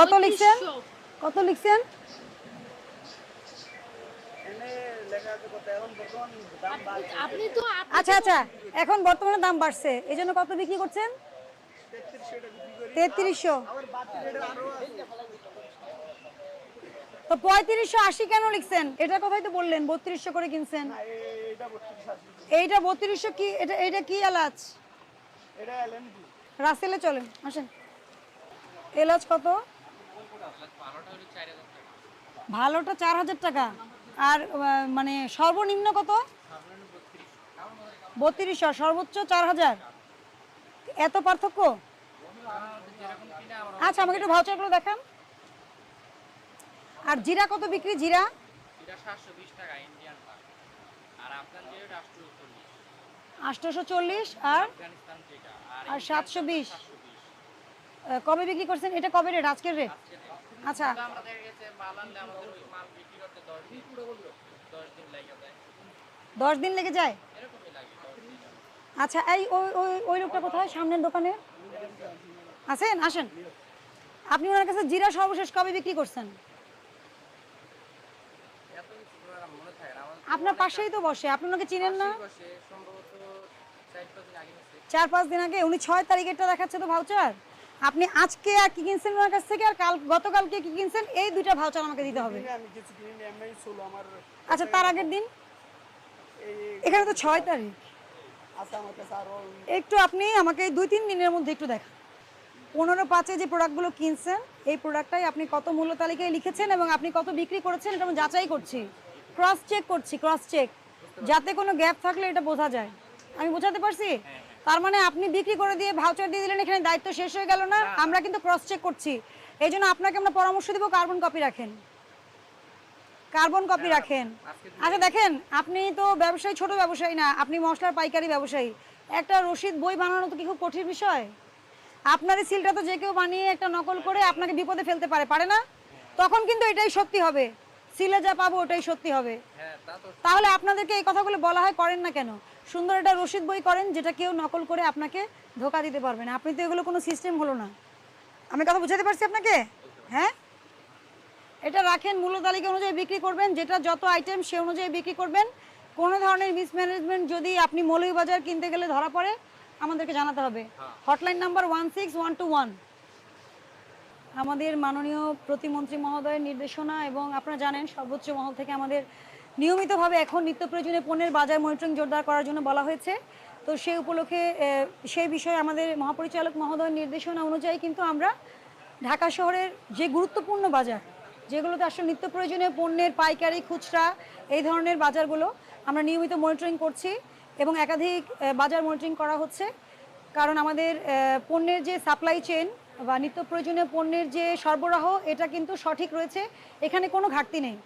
কত লিখছেন? কত লিখছেন? আচ্ছা আচ্ছা এখন বর্তমানে দাম বাড়ছে এই জন্য কত বিক্রি করছেন? তেত্রিশশো তো পঁয়ত্রিশশো আশি কেন লিখছেন? এটার কথাই তো বললেন বত্রিশশো করে কিনছেন। এইটা বত্রিশশো কি এটা এটা কি এলাচ? রাসেলে চলেন আসেন। এলাচ কত? ভালোটা চার হাজার টাকা। আর মানে সর্বনিম্ন কত? বত্রিশশো সর্বোচ্চ চার হাজার। এত পার্থক্য? আচ্ছা আমাকে একটু ভাউচারগুলো দেখান। আর জিরা কত বিক্রি, জিরা? আটশোশো চল্লিশ, আর? আর সাতশো বিশ। কবে বিক্রি করছেন? এটা কবে রেট? আজকের রেট? আচ্ছা। আমরা দেখা গেছে মাল আনলে আমাদের ওই মাল বিক্রি করতে দশ দিন দশ দিন লেগে যায়। দশ দিন লেগে যায়? এরকমই লাগে আচ্ছা এই ওই ওই লোকটা কোথায়? সামনের দোকানে? আছেন? আসেন। আপনি ওনার কাছে জিরা সর্বশেষ কবে বিক্রি করছেন? আপনার পাশেই তো বসে আপনি ওনাকে চিনেন না? চার পাঁচ দিন আগে উনি ছয় তারিখেরটা দেখাচ্ছে তো ভাউচার আপনি আজকে আর কি কিনছেন ওনার কাছ থেকে আর কাল গতকালকে কি কিনছেন? এই দুইটা ভাউচার আমাকে দিতে হবে। আমি কিছু কিনি নি, এমনি ষোলো আমার আচ্ছা তার আগের দিন? এখানে তো ছয় তারিখ। আছে আমার কাছে আরও একটু আপনি আমাকে এই দুই তিন দিনের মধ্যে একটু দেখান। পনেরো পাঁচে যে প্রোডাক্টগুলো কিনছেন এই প্রোডাক্টটাই আপনি কত মূল্য তালিকায় লিখেছেন এবং আপনি কত বিক্রি করেছেন এটা আমি যাচাই করছি। ক্রস চেক করছি ক্রস চেক যাতে কোনো গ্যাপ থাকলে এটা বোঝা যায়। আমি বোঝাতে পারছি? তার মানে আপনি বিক্রি করে দিয়ে ভাউচার দিয়ে দিলেন এখানে দায়িত্ব শেষ হয়ে গেল না? আমরা কিন্তু ক্রস চেক করছি। এই জন্য আপনাকে আমরা পরামর্শ দিব কার্বন কপি রাখেন। কার্বন কপি রাখেন। আচ্ছা দেখেন আপনি তো ব্যবসায়ী ছোট ব্যবসায়ী না আপনি মশলার পাইকারি ব্যবসায়ী। একটা রসিদ বই বানানো তো কি খুব কঠিন বিষয়? আপনার এই সিলটা তো যে কেউ বানিয়ে একটা নকল করে আপনাকে বিপদে ফেলতে পারে পারে না? তখন কিন্তু এটাই সত্যি হবে। সিলে যা পাবো ওটাই সত্যি হবে। হ্যাঁ তাহলে আপনাদেরকে এই কথাগুলো বলা হয় করেন না কেন? সুন্দর একটা রসিদ বই করেন যেটা কেউ নকল করে আপনাকে ধোকা দিতে পারবে না। আপনি তো এগুলো কোনো সিস্টেম হলো না। আমি কথা বুঝাতে পারছি আপনাকে? হ্যাঁ? এটা রাখেন মূল্য তালিকা অনুযায়ী বিক্রি করবেন যেটা যত আইটেম সে অনুযায়ী বিক্রি করবেন। কোনো ধরনের মিসম্যানেজমেন্ট যদি আপনি মৌলভীবাজার কিনতে গেলে ধরা পড়ে আমাদেরকে জানাতে হবে। Hotline number one six one two one আমাদের মাননীয় প্রতিমন্ত্রী মহোদয়ের নির্দেশনা এবং আপনারা জানেন সর্বোচ্চ মহল থেকে আমাদের নিয়মিতভাবে এখন নিত্য প্রয়োজনীয় পণ্যের বাজার মনিটরিং জোরদার করার জন্য বলা হয়েছে। তো সেই উপলক্ষে সেই বিষয়ে আমাদের মহাপরিচালক মহোদয়ের নির্দেশনা অনুযায়ী কিন্তু আমরা ঢাকা শহরের যে গুরুত্বপূর্ণ বাজার, যেগুলোতে আসলে নিত্য প্রয়োজনীয় পণ্যের পাইকারি, খুচরা এই ধরনের বাজারগুলো আমরা নিয়মিত মনিটরিং করছি এবং একাধিক বাজার মনিটরিং করা হচ্ছে। কারণ আমাদের পণ্যের যে সাপ্লাই চেন বা নিত্য প্রয়োজনীয় পণ্যের যে সরবরাহ, এটা কিন্তু সঠিক রয়েছে। এখানে কোনো ঘাটতি নেই।